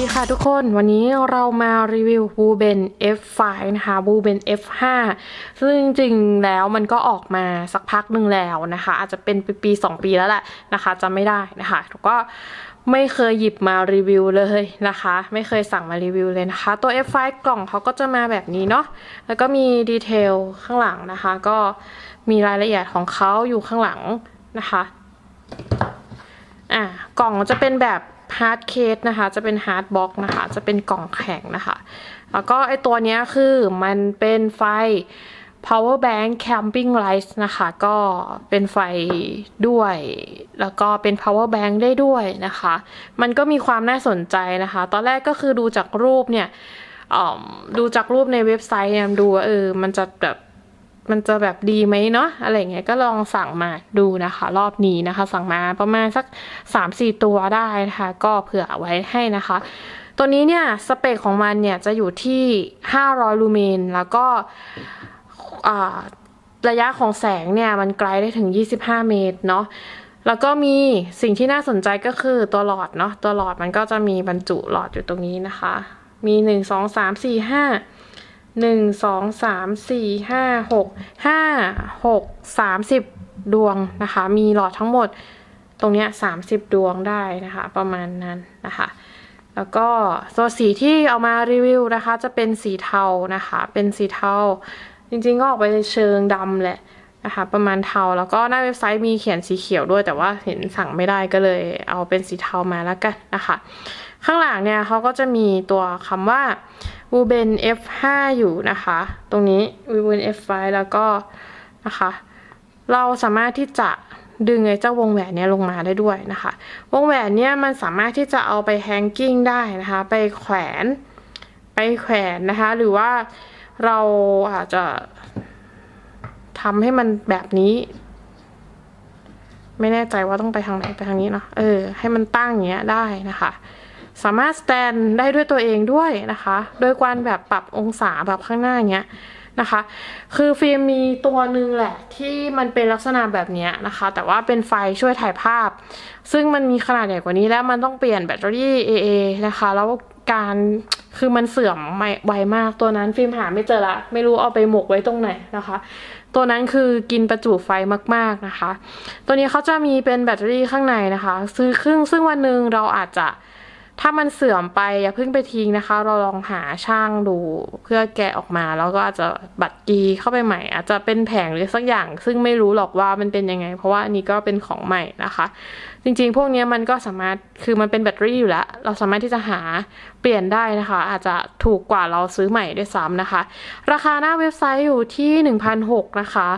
สวัสดีค่ะทุกคนวันนี้เรามารีวิว b ูเบน F5 นะคะ b ูเบน F5 ซึ่งจริงๆแล้วมันก็ออกมาสักพักหนึ่งแล้วนะคะ อาจจะเป็นปี 2 ปีแล้วแหละนะคะจำไม่ได้นะคะแล้วก็ไม่เคยหยิบมารีวิวเลยนะคะ ไม่เคยสั่งมารีวิวเลยนะคะ ตัว F5 กล่องเขาก็จะมาแบบนี้เนาะแล้วก็มีดีเทลข้างหลังนะคะ ก็มีรายละเอียดของเขาอยู่ข้างหลังนะคะอ่ากล่องจะเป็นแบบ ฮาร์ดเคสนะคะ จะเป็นฮาร์ดบ็อกนะคะ จะเป็นกล่องแข็งนะคะ แล้วก็ไอตัวนี้คือมันเป็นไฟ power bank camping light นะคะ ก็เป็นไฟด้วย แล้วก็เป็น power bank ได้ด้วยนะคะ มันก็มีความน่าสนใจนะคะ ตอนแรกก็คือดูจากรูปเนี่ยดูจากรูปในเว็บไซต์เนี่ยดูเออ มันจะแบบ มันจะแบบดีไหมเนาะอะไรเงี้ยก็ลองสั่งมาดูนะคะ รอบนี้นะคะ สั่งมาประมาณสัก 3-4 ตัวได้นะคะ ก็เผื่อไว้ให้นะคะตัวนี้เนี่ย สเปคของมันเนี่ย จะอยู่ที่ 500 ลูเมน แล้วก็ระยะของแสงเนี่ย มันไกลได้ถึง 25 เมตรเนาะแล้วก็มีสิ่งที่น่าสนใจก็คือตัวหลอดเนาะตัวหลอดมันก็จะมีบรรจุหลอดอยู่ตรงนี้นะคะ มีหนึ่งสองสามสี่ หนึ่งสองสามสี่ห้าหกห้าหกสามสิบดวงนะคะ มีหลอดทั้งหมดตรงเนี้ยสามสิบดวงได้นะคะ ประมาณนั้นนะคะ แล้วก็ตัวสีที่เอามารีวิวนะคะ จะเป็นสีเทานะคะ เป็นสีเทา จริงๆก็ออกไปเชิงดำแหละนะคะประมาณเทาแล้วก็หน้าเว็บไซต์มีเขียนสีเขียวด้วย แต่ว่าเห็นสั่งไม่ได้ก็เลยเอาเป็นสีเทามาแล้วกันนะคะ ข้างหลังเนี่ยเขาก็จะมีตัวคำว่า w u b e n F5 อยู่นะคะ ตรงนี้ w u b e n F5 แล้วก็นะคะ เราสามารถที่จะดึงไอ้เจ้าวงแหวนเนี้ยลงมาได้ด้วยนะคะ วงแหวนเนี้ยมันสามารถที่จะเอาไปแฮงกิ้งได้นะคะ ไปแขวนไปแขวนนะคะ หรือว่าเราอาจจะทำให้มันแบบนี้ ไม่แน่ใจว่าต้องไปทางไหนไปทางนี้เนาะเออ ให้มันตั้งอย่างเงี้ยได้นะคะ สามารถสแตนได้ด้วยตัวเองด้วยนะคะ โดยการแบบปรับองศาแบบข้างหน้าเงี้ยนะคะ คือฟิล์มมีตัวหนึ่งแหละที่มันเป็นลักษณะแบบนี้นะคะ แต่ว่าเป็นไฟช่วยถ่ายภาพ ซึ่งมันมีขนาดใหญ่กว่านี้แล้วมันต้องเปลี่ยนแบตเตอรี่ AA นะคะ แล้วการคือมันเสื่อมไวมากตัวนั้นฟิล์มหาไม่เจอละ ไม่รู้เอาไปหมกไว้ตรงไหนนะคะ ตัวนั้นคือกินประจุไฟมากๆนะคะ ตัวนี้เขาจะมีเป็นแบตเตอรี่ข้างในนะคะ ซื้อครึ่งซึ่งวันหนึ่งเราอาจจะ ถ้ามันเสื่อมไปอย่าเพิ่งไปทิ้งนะคะ เราลองหาช่างดูเพื่อแกะออกมา แล้วก็อาจจะบัดกีเข้าไปใหม่ อาจจะเป็นแผงหรือสักอย่าง ซึ่งไม่รู้หรอกว่ามันเป็นยังไง เพราะว่านนี้ก็เป็นของใหม่นะคะ จริงๆ พวกนี้มันก็สามารถคือมันเป็นแบตเตอรี่อยู่แล้ว เราสามารถที่จะหาเปลี่ยนได้นะคะ อาจจะถูกกว่าเราซื้อใหม่ด้วยซ้ำนะคะ ราคาหน้าเว็บไซต์อยู่ที่ 1,600นะคะ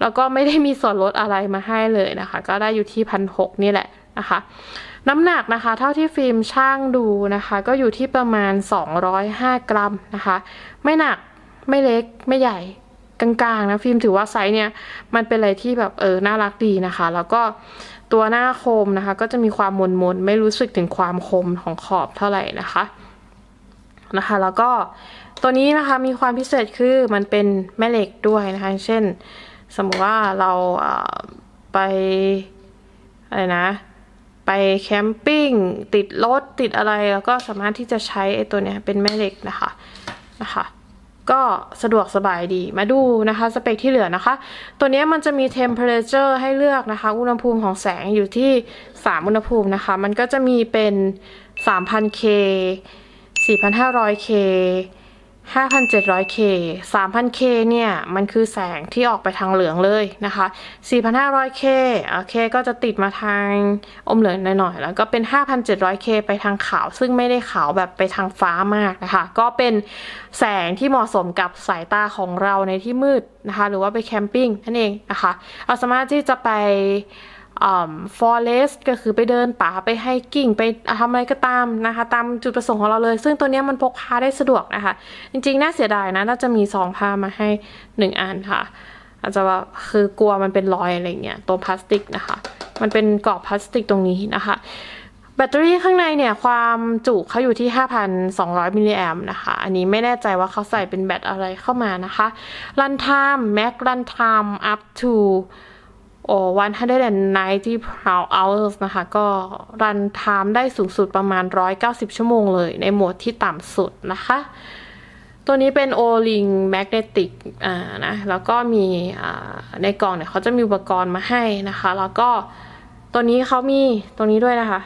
แล้วก็ไม่ได้มีส่วนลดอะไรมาให้เลยนะคะ ก็ได้อยู่ที่1,600นี่แหละนะคะ น้ำหนักนะคะ เท่าที่ฟิล์มช่างดูนะคะ ก็อยู่ที่ประมาณ 205 กรัมนะคะ ไม่หนักไม่เล็กไม่ใหญ่กลางๆนะฟิล์มถือว่าไซส์เนี่ยมันเป็นอะไรที่แบบเออน่ารักดีนะคะ แล้วก็ตัวหน้าคมนะคะ ก็จะมีความมนมนไม่รู้สึกถึงความคมของขอบเท่าไหร่นะคะนะคะ แล้วก็ตัวนี้นะคะมีความพิเศษคือมันเป็นแม่เหล็กด้วยนะคะ เช่น สมมติว่าเราไปอะไรนะ ไปแคมปิ้งติดรถติดอะไรแล้วก็สามารถที่จะใช้ไอ้ตัวเนี้ยเป็นแม่เหล็กนะคะนะคะ ก็สะดวกสบายดีมาดูนะคะสเปคที่เหลือนะคะ ตัวนี้มันจะมี temperature ให้เลือกนะคะ อุณหภูมิของแสงอยู่ที่ 3 อุณหภูมินะคะ มันก็จะมีเป็น 3,000K 4,500K 5,700K 3,000K เนี่ย มันคือแสงที่ออกไปทางเหลืองเลยนะคะ 4,500K โอเค ก็จะติดมาทางอมเหลืองหน่อยๆ แล้วก็เป็น 5,700K ไปทางขาว ซึ่งไม่ได้ขาวแบบไปทางฟ้ามากนะคะ ก็เป็นแสงที่เหมาะสมกับสายตาของเราในที่มืดนะคะ หรือว่าไปแคมปิ้งนั่นเองนะคะ เราสามารถที่จะไป ฟอเรสต์ก็คือไปเดินป่าไปให้กิ่งไปทำอะไรก็ตามนะคะ ตามจุดประสงค์ของเราเลย ซึ่งตัวนี้มันพกพาได้สะดวกนะคะ จริงๆ น่าเสียดายนะ น่าจะมีซองผ้ามาให้หนึ่งอันค่ะ อาจจะว่าคือกลัวมันเป็นรอยอะไรเงี้ยตัวพลาสติกนะคะ มันเป็นกรอบพลาสติกตรงนี้นะคะ แบตเตอรี่ข้างในเนี่ย ความจุเขาอยู่ที่ 5,200 มิลลิแอมนะคะ อันนี้ไม่แน่ใจว่าเขาใส่เป็นแบตอะไรเข้ามานะคะ รันไทม์แม็กรันไทม์ up to 190 hours นะคะ ก็รันไทม์ได้สูงสุดประมาณ 190 ชั่วโมงเลย ในโหมดที่ต่ำสุดนะคะ ตัวนี้เป็น O-Ring Magnetic อ่านะ แล้วก็มีอ่าในกล่องเนี่ยเขาจะมีอุปกรณ์มาให้นะคะ แล้วก็ตัวนี้เขามีตัวนี้ด้วยนะคะ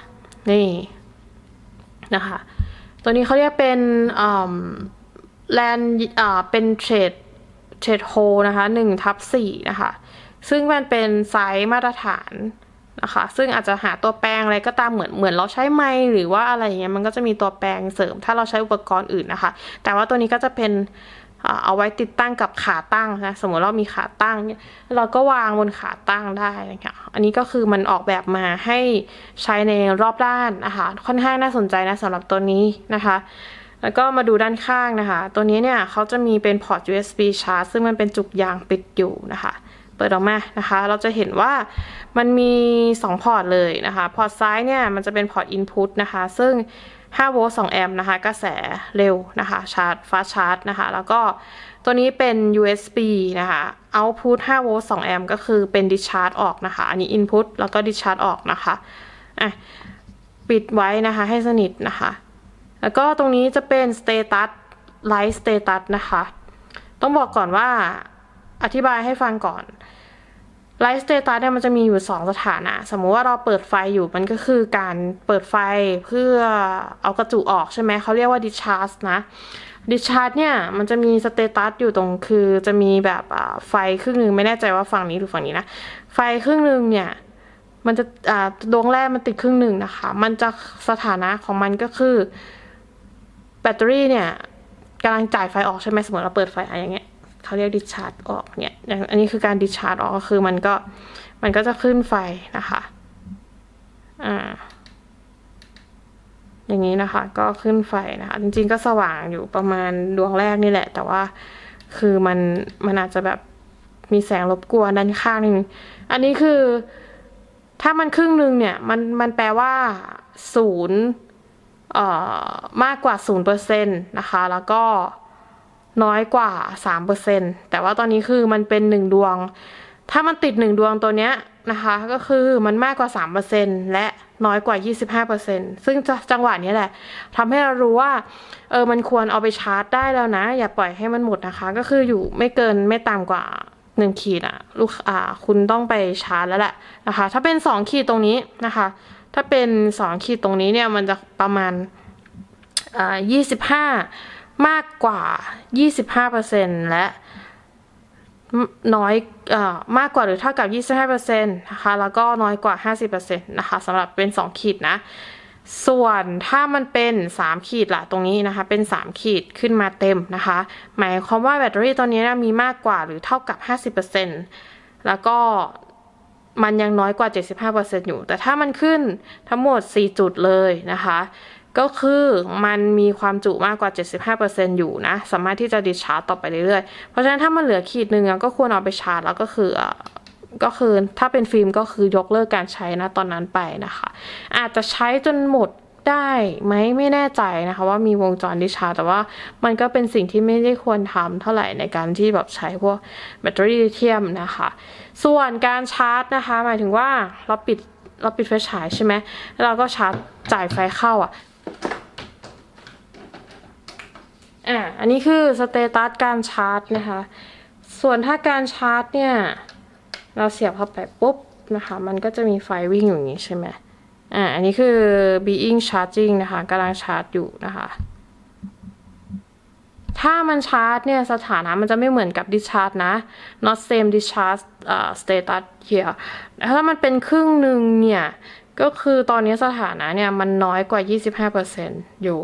นี่นะคะ ตัวนี้เขาเรียกเป็นแลนอ่าเป็นเทรดเทรดโฮนะคะหนึ่งทับสี่นะคะ ซึ่งมันเป็นไซส์มาตรฐานนะคะ ซึ่งอาจจะหาตัวแปลงอะไรก็ตามเหมือนเหมือนเราใช้ไม้หรือว่าอะไรอย่างเงี้ยมันก็จะมีตัวแปลงเสริม ถ้าเราใช้อุปกรณ์อื่นนะคะ แต่ว่าตัวนี้ก็จะเป็นเอาไว้ติดตั้งกับขาตั้งนะสมมติเรามีขาตั้งเนี่ยเราก็วางบนขาตั้งได้นะคะอันนี้ก็คือมันออกแบบมาให้ใช้ในรอบด้านนะคะค่อนข้างน่าสนใจนะสำหรับตัวนี้นะคะ แล้วก็มาดูด้านข้างนะคะ ตัวนี้เนี่ยเขาจะมีเป็นพอร์ต USB ชาร์จซึ่งมันเป็นจุกยางปิดอยู่นะคะ เปิดออกมานะคะ เราจะเห็นว่ามันมี 2 พอร์ตเลยนะคะ พอร์ตซ้ายเนี่ยมันจะเป็นพอร์ต Input นะคะ ซึ่ง5โวลต์2แอมป์นะคะ กระแสเร็วนะคะ ชาร์จฟาชาร์จนะคะ แล้วก็ตัวนี้เป็น USB นะคะ Output 5โวลต์2แอมป์ก็คือเป็น discharge ออกนะคะ อันนี้ Input แล้วก็ discharge ออกนะคะ อะ ปิดไว้นะคะให้สนิทนะคะ แล้วก็ตรงนี้จะเป็น status light status นะคะ ต้องบอกก่อนว่า อธิบายให้ฟังก่อน light status เนี่ยมันจะมีอยู่ 2 สถานะ สมมุติว่าเราเปิดไฟอยู่มันก็คือการเปิดไฟเพื่อเอากระจุออกใช่ไหมเขาเรียกว่า discharge นะ discharge เนี่ยมันจะมี status อยู่ตรงคือจะมีแบบไฟครึ่งหนึ่งไม่แน่ใจว่าฝั่งนี้หรือฝั่งนี้นะ ไฟครึ่งหนึ่งเนี่ยมันจะดวงแรกมันติดครึ่งหนึ่งนะคะ มันจะสถานะของมันก็คือแบตเตอรี่เนี่ยกำลังจ่ายไฟออกใช่ไหมสมมติเราเปิดไฟอะไรอย่างเงี้ย เขาเรียกดิชาร์จออกเนี่ยอันนี้คือการดิชาร์จออกก็คือมันก็มันก็จะขึ้นไฟนะคะอ่าอย่างนี้นะคะ ก็ขึ้นไฟนะคะ จริงๆก็สว่างอยู่ประมาณดวงแรกนี่แหละ แต่ว่าคือมันมันอาจจะแบบมีแสงรบกวนด้านข้างนึงอันนี้คือถ้ามันครึ่งหนึ่งเนี่ยมันมันแปลว่าศูนย์มากกว่า0%นะคะ แล้วก็ น้อยกว่า 3%แต่ว่าตอนนี้คือมันเป็น 1 ดวง ถ้ามันติด 1 ดวงตัวเนี้ยนะคะ ก็คือมันมากกว่า 3%และน้อยกว่า 25%ซึ่งจังหวะนี้แหละทำให้เรารู้ว่า เออ มันควรเอาไปชาร์จได้แล้วนะ อย่าปล่อยให้มันหมดนะคะ ก็คืออยู่ไม่เกินไม่ต่ำกว่า 1 ขีดอะลูกอ่า คุณต้องไปชาร์จแล้วแหละนะคะ ถ้าเป็น 2 ขีดตรงนี้นะคะ ถ้าเป็น 2 ขีดตรงนี้เนี่ย มันจะประมาณยี่สิบห้า มากกว่ายี่สิบห้าเปอร์เซ็นและน้อยอมากกว่าหรือเท่ากับยี่สิบห้าเปอร์เซ็นต์นะคะ แล้วก็น้อยกว่าห้าสิบเปอร์เซ็นต์นะคะสำหรับเป็นสองขีดนะ ส่วนถ้ามันเป็นสามขีดละตรงนี้นะคะ เป็นสามขีดขึ้นมาเต็มนะคะ หมายความว่าแบตเตอรี่ตัวนี้นะมีมากกว่าหรือเท่ากับห้าสิบเปอร์เซ็นต์แล้วก็มันยังน้อยกว่า 75%อยู่ แต่ถ้ามันขึ้นทั้งหมด 4 จุดเลยนะคะ ก็คือมันมีความจุมากกว่า 75%อยู่นะ สามารถที่จะดิชาร์จต่อไปเรื่อยๆ เพราะฉะนั้นถ้ามันเหลือขีดหนึ่งก็ควรเอาไปชาร์จแล้วก็คือก็คือถ้าเป็นฟิล์มก็คือยกเลิกการใช้นะตอนนั้นไปนะคะ อาจจะใช้จนหมดได้ไหมไม่แน่ใจนะคะว่ามีวงจรดิชาร์จแต่ว่ามันก็เป็นสิ่งที่ไม่ได้ควรทำเท่าไหร่ในการที่แบบใช้พวกแบตเตอรี่ลิเธียมนะคะ ส่วนการชาร์จนะคะ หมายถึงว่าเราปิดเราปิดไฟฉายใช่ไหมเราก็ชาร์จจ่ายไฟเข้าอะ อ่าอันนี้คือสเตตัสการชาร์จนะคะ ส่วนถ้าการชาร์จเนี่ย เราเสียบเข้าไปปุ๊บนะคะ มันก็จะมีไฟวิ่งอยู่อย่างนี้ใช่ไหมอ่า อันนี้คือ being charging นะคะกำลังชาร์จอยู่นะคะ ถ้ามันชาร์จเนี่ยสถานะมันจะไม่เหมือนกับ discharge นะ not same discharge uh, status here ถ้ามันเป็นครึ่งหนึ่งเนี่ย ก็คือตอนนี้สถานะเนี่ยมันน้อยกว่า 25%อยู่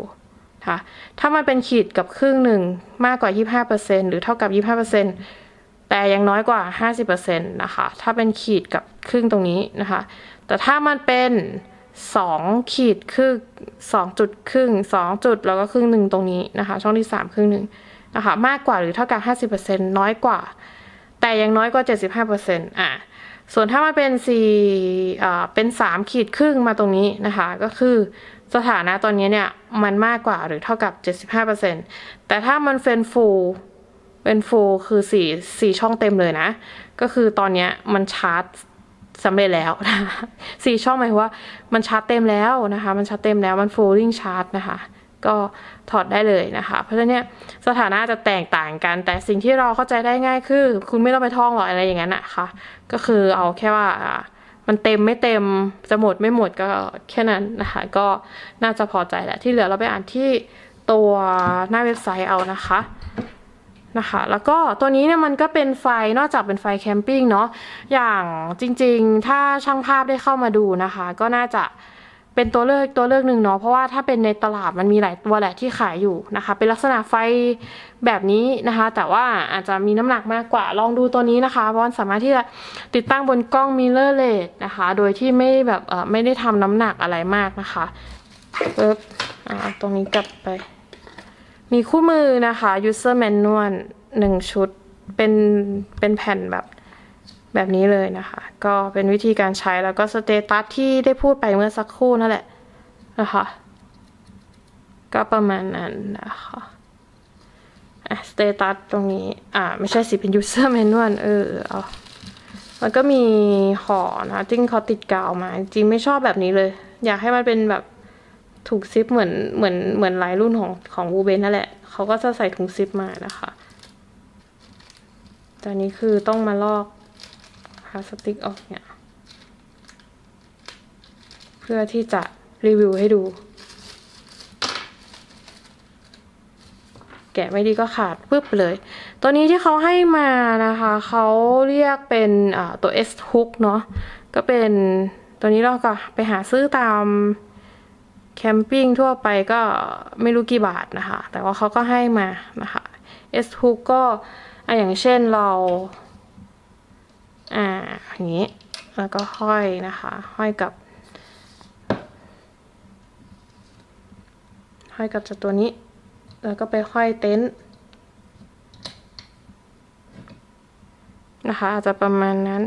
ค่ะ ถ้ามันเป็นขีดกับครึ่งหนึ่งมากกว่า 25%หรือเท่ากับ 25%แต่ยังน้อยกว่า 50%นะคะ ถ้าเป็นขีดกับครึ่งตรงนี้นะคะ แต่ถ้ามันเป็น2ขีดครึ่ง2จุดครึ่ง2จุดแล้วก็ครึ่งหนึ่งตรงนี้นะคะ ช่องที่3ครึ่งหนึ่งนะคะ มากกว่าหรือเท่ากับ50%น้อยกว่า แต่ยังน้อยกว่า75%อะส่วนถ้ามันเป็น4อ่าเป็น3ขีดครึ่งมาตรงนี้นะคะ ก็คือ สถานะตอนนี้เนี่ยมันมากกว่าหรือเท่ากับ 75%แต่ถ้ามันเป็นฟูลเป็นฟูลคือ4 4ช่องเต็มเลยนะ ก็คือตอนนี้มันชาร์จสำเร็จแล้วนะสี่ช่องหมายว่ามันชาร์จเต็มแล้วนะคะ มันชาร์จเต็มแล้วมัน folding charge นะคะ ก็ถอดได้เลยนะคะ เพราะฉะนั้นสถานะจะแตกต่างกัน แต่สิ่งที่เราเข้าใจได้ง่ายคือ คุณไม่ต้องไปท่องหรอกอะไรอย่างนั้นนะคะ ก็คือเอาแค่ว่า มันเต็มไม่เต็มจะหมดไม่หมดก็แค่นั้นนะคะ ก็น่าจะพอใจแหละที่เหลือเราไปอ่านที่ตัวหน้าเว็บไซต์เอานะคะนะคะแล้วก็ตัวนี้เนี่ยมันก็เป็นไฟนอกจากเป็นไฟแคมปิ้งเนาะอย่างจริงๆ ถ้าช่างภาพได้เข้ามาดูนะคะ ก็น่าจะ เป็นตัวเลือกตัวเลือกหนึ่งเนาะเพราะว่าถ้าเป็นในตลาดมันมีหลายตัวแหละที่ขายอยู่นะคะ เป็นลักษณะไฟแบบนี้นะคะ แต่ว่าอาจจะมีน้ำหนักมากกว่าลองดูตัวนี้นะคะเพราะมันสามารถที่จะติดตั้งบนกล้องมิเ r อร์เลสนะคะ โดยที่ไม่แบบเออไม่ได้ทำน้ำหนักอะไรมากนะคะปึ๊บอ่าเอตรงนี้กลับไป มีคู่มือนะคะ user manual หนึ่งชุดเป็นเป็นแผ่นแบบ แบบนี้เลยนะคะ ก็เป็นวิธีการใช้แล้วก็สเตตัสที่ได้พูดไปเมื่อสักครู่นั่นแหละนะคะก็ประมาณนั้นนะคะสเตตัสตรงนี้ อ่า ไม่ใช่สิเป็น user manual เออเอามันก็มีห่อนะจริงเขาติดกาวมา จริงไม่ชอบแบบนี้เลย อยากให้มันเป็นแบบถุงซิปเหมือนเหมือนเหมือนหลายรุ่นของของบูเบนนั่นแหละ เขาก็จะใส่ถุงซิปมานะคะแต่อันนี้คือต้องมาลอกาสติกออกเนี่ย เพื่อที่จะรีวิวให้ดู แกะไม่ดีก็ขาดปึ๊บเลย ตัวนี้ที่เขาให้มานะคะ เขาเรียกเป็นตัว S hook เนาะก็เป็นตัวนี้เราก็ไปหาซื้อตามแคมปิ้งทั่วไปก็ไม่รู้กี่บาทนะคะ แต่ว่าเขาก็ให้มานะคะ S hook ก็ออย่างเช่นเรา อ่าอย่างนี้ แล้วก็ห้อยนะคะ ห้อยกับ ห้อยกับจากตัวนี้ แล้วก็ไปห้อยเต็นท์นะคะ อาจจะประมาณนั้น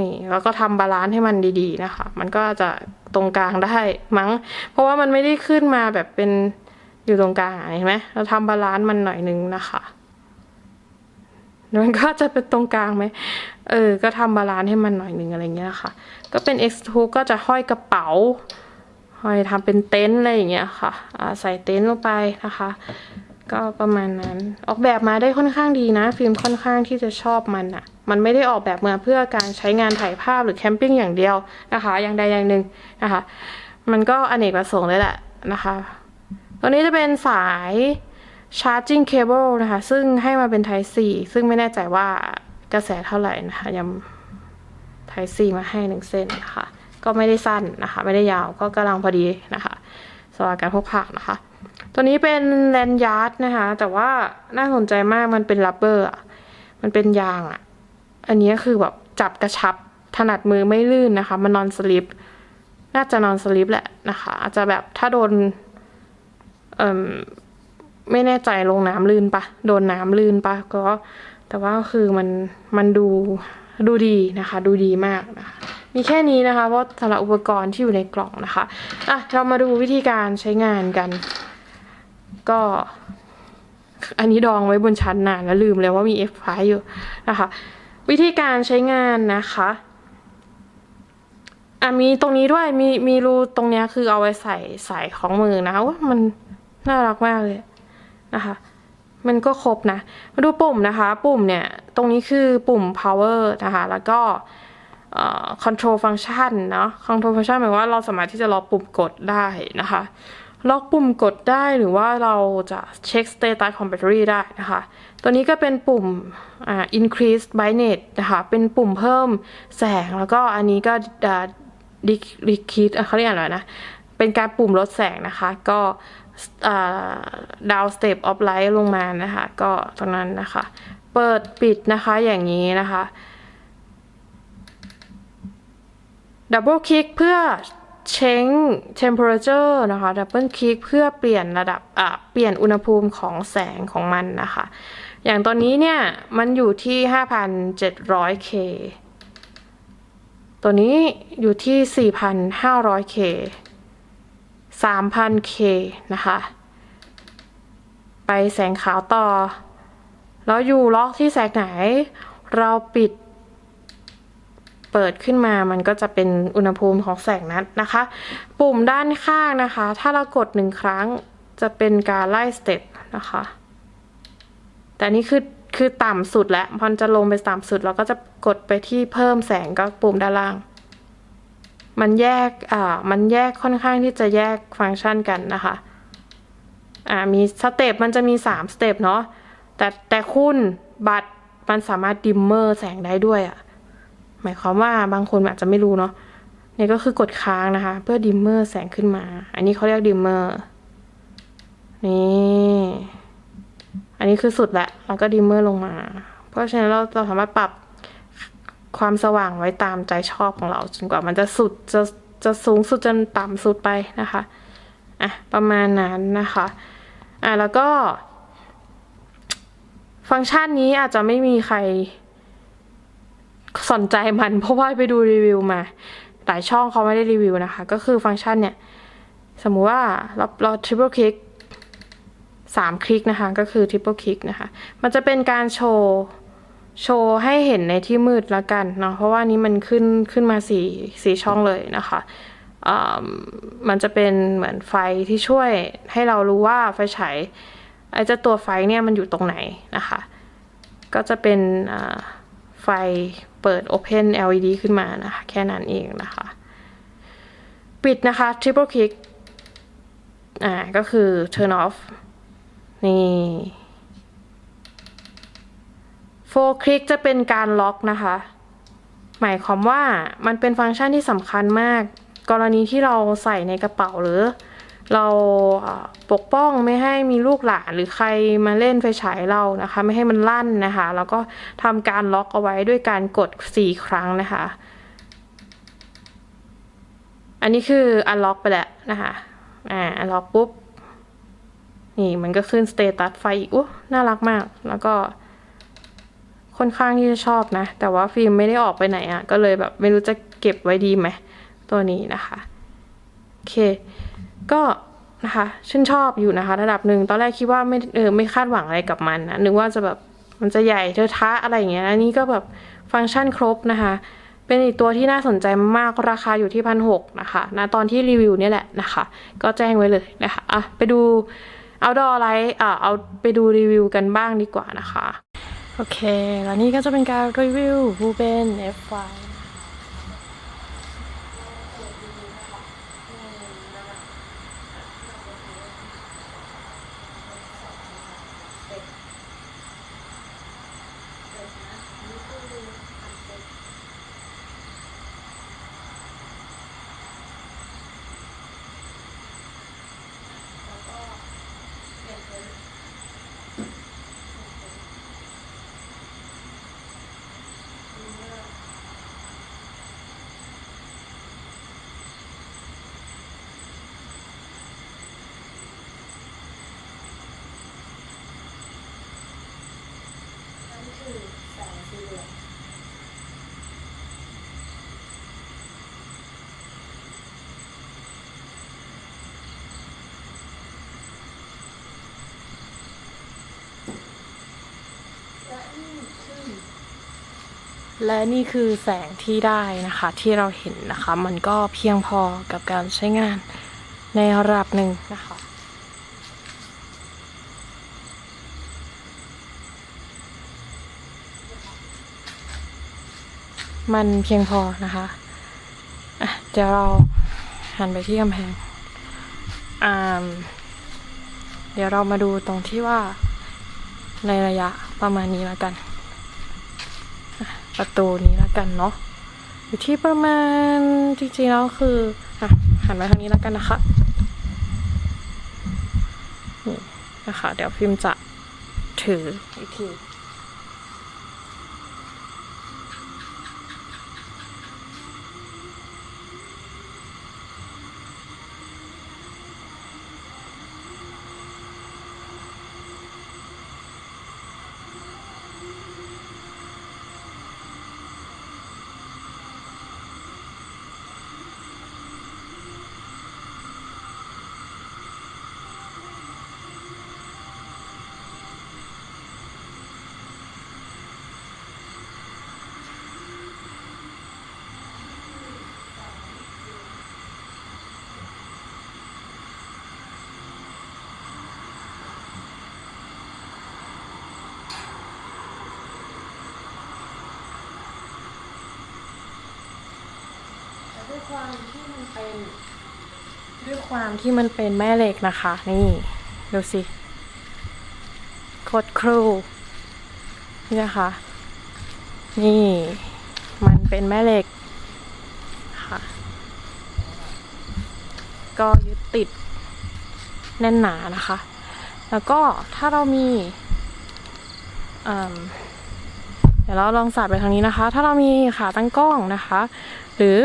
นี่ แล้วก็ทำบาลานซ์ให้มันดีๆนะคะ มันก็จะตรงกลางได้มั้ง เพราะว่ามันไม่ได้ขึ้นมาแบบเป็นอยู่ตรงกลางเห็นไหมเราทำบาลานซ์มันหน่อยนึงนะคะ มันก็จะเป็นตรงกลางไหม เออ ก็ทำบาลานซ์ให้มันหน่อยหนึ่งอะไรเงี้ยค่ะ ก็เป็น X2 ก็จะห้อยกระเป๋า ห้อยทำเป็นเต็นท์อะไรอย่างเงี้ยค่ะ อ่า ใส่เต็นท์ลงไปนะคะ ก็ประมาณนั้น ออกแบบมาได้ค่อนข้างดีนะ ฟิล์มค่อนข้างที่จะชอบมันอะมันไม่ได้ออกแบบมาเพื่อการใช้งานถ่ายภาพหรือแคมปิ้งอย่างเดียวนะคะ อย่างใดอย่างหนึ่งนะคะ มันก็อเนกประสงค์เลยแหละนะคะ ตัวนี้จะเป็นสาย charging cable นะคะ ซึ่งให้มาเป็น Type C ซึ่งไม่แน่ใจว่ากระแสเท่าไหร่นะคะยัง Type C มาให้หนึ่งเส้นนะคะก็ไม่ได้สั้นนะคะ ไม่ได้ยาวก็กำลังพอดีนะคะสำหรับการพกพานะคะ ตัวนี้เป็นแลนยาร์ดนะคะ แต่ว่าน่าสนใจมากมันเป็นรับเบอร์มันเป็นยางอะ อันนี้คือแบบจับกระชับถนัดมือไม่ลื่นนะคะ มันนอนสลิปน่าจะนอนสลิปแหละนะคะ อาจจะแบบถ้าโดนเอ่อ ไม่แน่ใจลงน้ำลื่นปะโดนน้ำลื่นปะก็แต่ว่าคือมันมันดูดูดีนะคะ ดูดีมากนะคะมีแค่นี้นะคะเพราะสำหรับอุปกรณ์ที่อยู่ในกล่องนะคะอะเรามาดูวิธีการใช้งานกัน ก็ อันนี้ดองไว้บนชั้นนานแล้วลืมเลยว่ามี F ไฟอยู่นะคะ วิธีการใช้งานนะคะอะมีตรงนี้ด้วยมีมีรูตรงเนี้ยคือเอาไว้ใส่ใส่ของมือนะว่ามันน่ารักมากเลย นะคะมันก็ครบนะมาดูปุ่มนะคะ ปุ่มเนี่ย ตรงนี้คือปุ่ม power นะคะ แล้วก็ control function เนาะ control function หมายว่าเราสามารถที่จะล็อกปุ่มกดได้นะคะ ล็อกปุ่มกดได้หรือว่าเราจะเช็ค status ของแบตเตอรี่ได้นะคะ ตัวนี้ก็เป็นปุ่ม increase brightness นะคะ เป็นปุ่มเพิ่มแสง แล้วก็อันนี้ก็ decrease เขาเรียกอะไรนะ เป็นการปุ่มลดแสงนะคะ ก็ ดาวสเตปออฟไลท์ลงมานะคะ ก็ตรงนั้นนะคะ เปิดปิดนะคะอย่างนี้นะคะดับเบิลคลิกเพื่อ change temperature นะคะดับเบิลคลิกเพื่อเปลี่ยนระดับอะเปลี่ยนอุณหภูมิของแสงของมันนะคะ อย่างตอนนี้เนี่ย มันอยู่ที่ 5,700K ตัวนี้อยู่ที่ 4,500K 3,000K นะคะ ไปแสงขาวต่อ แล้วอยู่ล็อกที่แสงไหน เราปิด เปิดขึ้นมามันก็จะเป็นอุณหภูมิของแสงนั้นนะคะ ปุ่มด้านข้างนะคะ ถ้าเรากดหนึ่งครั้งจะเป็นการไล่สเต็ปนะคะ แต่นี่คือคือต่ำสุดแล้วพอจะลงไปต่ำสุดเราก็จะกดไปที่เพิ่มแสงก็ปุ่มด้านล่าง มันแยกอ่ามันแยกค่อนข้างที่จะแยกฟังก์ชันกันนะคะอ่ามีสเต็ปมันจะมีสามสเต็ปเนาะแต่แต่คุณบัตรมันสามารถดิมเมอร์แสงได้ด้วยอะ่ะหมายความว่าบางคนอาจจะไม่รู้เนาะนี่ก็คือกดค้างนะคะ เพื่อดิมเมอร์แสงขึ้นมา อันนี้เขาเรียกดิมเมอร์นี่อันนี้คือสุดละแล้วก็ดิมเมอร์ลงมา เพราะฉะนั้นเราเราสามารถปรับ ความสว่างไว้ตามใจชอบของเราจนกว่ามันจะสุดจะจะสูงสุดจนต่ำสุดไปนะคะอะประมาณนั้นนะคะอะแล้วก็ ฟังก์ชันนี้อาจจะไม่มีใครสนใจมันเพราะว่าไปดูรีวิวมาหลายช่องเขาไม่ได้รีวิวนะคะ ก็คือฟังก์ชันเนี่ย สมมุติว่าเราเราทริปเปิลคลิกสามคลิกนะคะ ก็คือทริปเปิลคลิกนะคะ มันจะเป็นการโชว์ โชว์ให้เห็นในที่มืดล้วกันเนาะเพราะว่านี้มันขึ้นขึ้นมาสีสีช่องเลยนะคะมันจะเป็นเหมือนไฟที่ช่วยให้เรารู้ว่าไฟฉายไอ้เจ้าตัวไฟเนี่ยมันอยู่ตรงไหนนะคะ ก็จะเป็นไฟเปิด Open LED ขึ้นมานะคะ แค่นั้นเองนะคะ ปิดนะคะ Triple Click อ่าก็คือ Turn off นี่ โคลิกจะเป็นการล็อกนะคะ หมายความว่ามันเป็นฟังก์ชันที่สำคัญมาก กรณีที่เราใส่ในกระเป๋าหรือ เราปกป้องไม่ให้มีลูกหลานหรือใครมาเล่นไฟฉายเรานะคะ ไม่ให้มันลั่นนะคะ แล้วก็ทำการล็อกเอาไว้ด้วยการกด 4 ครั้งนะคะ อันนี้คืออันล็อกไปแล้วนะคะอ่าอันล็อกปุ๊บนี่มันก็ขึ้นสเตตัสไฟอีกอู้น่ารักมาก แล้วก็ ค่อนข้างที่จะชอบนะ แต่ว่าฟิล์มไม่ได้ออกไปไหนอะ่ะ ก็เลยแบบไม่รู้จะเก็บไว้ดีไหม ตัวนี้นะคะ โอเค ก็นะคะฉันชอบอยู่นะคะ ระดับหนึ่ง ตอนแรกคิดว่าไม่เออไม่คาดหวังอะไรกับมันนะ นึกว่าจะแบบมันจะใหญ่เทอะทะอะไรอย่างเงี้ย อันนี้ก็แบบฟังก์ชันครบนะคะ เป็นอีกตัวที่น่าสนใจมากราคาอยู่ที่พันหกนะคะนะตอนที่รีวิวเนี่ยแหละนะคะ ก็แจ้งไว้เลยนะคะ อะไปดูเอาดอไลท์อะเอาไปดูรีวิวกันบ้างดีกว่านะคะ โอเค แล้วนี่ก็จะเป็นการรีวิวบูเบน F5 และนี่คือแสงที่ได้นะคะที่เราเห็นนะคะ มันก็เพียงพอกับการใช้งานในระดับหนึ่งนะคะมันเพียงพอนะคะอะเดี๋ยวเราหันไปที่กำแพงอ่าเดี๋ยวเรามาดูตรงที่ว่าในระยะประมาณนี้แล้วกัน ประตูนี้แล้วกันเนาะอยู่ที่ประมาณจริงๆแล้วคืออะหันมาทางนี้แล้วกันนะคะนี่นะคะ เดี๋ยวพิมพ์จะถืออีกที ความที่มันเป็นด้วยความที่มันเป็นแม่เหล็กนะคะ นี่ดูสิโคตรครูนี่นะคะ นี่มันเป็นแม่เหล็กค่ะ ก็ยึดติดแน่นหนานะคะ แล้วก็ถ้าเรามีอืมเดี๋ยวเราลองสาดไปทางนี้นะคะ ถ้าเรามีขาตั้งกล้องนะคะ หรือ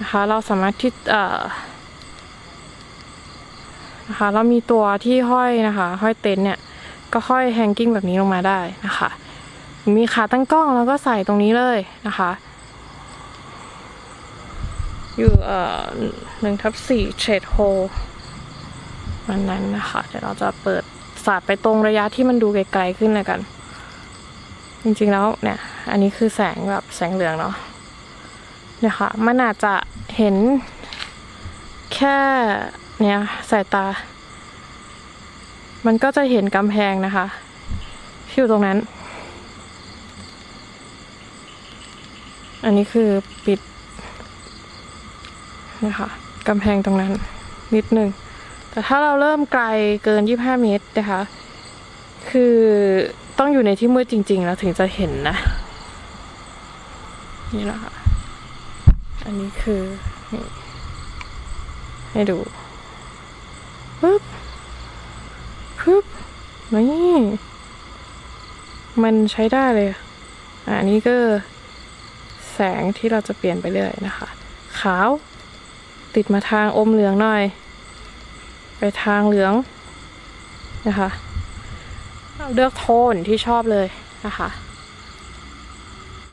นะคะเราสามารถที่เออนะคะเรามีตัวที่ห้อยนะคะห้อยเต็นท์เนี่ยก็ห้อยแฮงกิ้งแบบนี้ลงมาได้นะคะ มีขาตั้งกล้องแล้วก็ใส่ตรงนี้เลยนะคะ อยู่เอ่อหนึ่งทับสี่เชดโฮมันนั้นนะคะ เดี๋ยวเราจะเปิดสาดไปตรงระยะที่มันดูไกลๆขึ้นเลยกัน จริงๆแล้วเนี่ย อันนี้คือแสงแบบแสงเหลืองเนาะ เนี่ยค่ะ มันอาจจะเห็นแค่เนี่ยสายตา มันก็จะเห็นกำแพงนะคะที่อยู่ตรงนั้น อันนี้คือปิดนะคะกำแพงตรงนั้นนิดหนึ่งแต่ถ้าเราเริ่มไกลเกิน 25 เมตรนะคะ คือต้องอยู่ในที่มืดจริงๆ แล้วถึงจะเห็นนะ นี่แหละค่ะ อันนี้คือให้ดูปึ๊บปึ๊บนี่มันใช้ได้เลยอะอะอันนี้ก็แสงที่เราจะเปลี่ยนไปเรื่อยนะคะ ขาวติดมาทางอมเหลืองหน่อย ไปทางเหลืองนะคะ เลือกโทนที่ชอบเลยนะคะ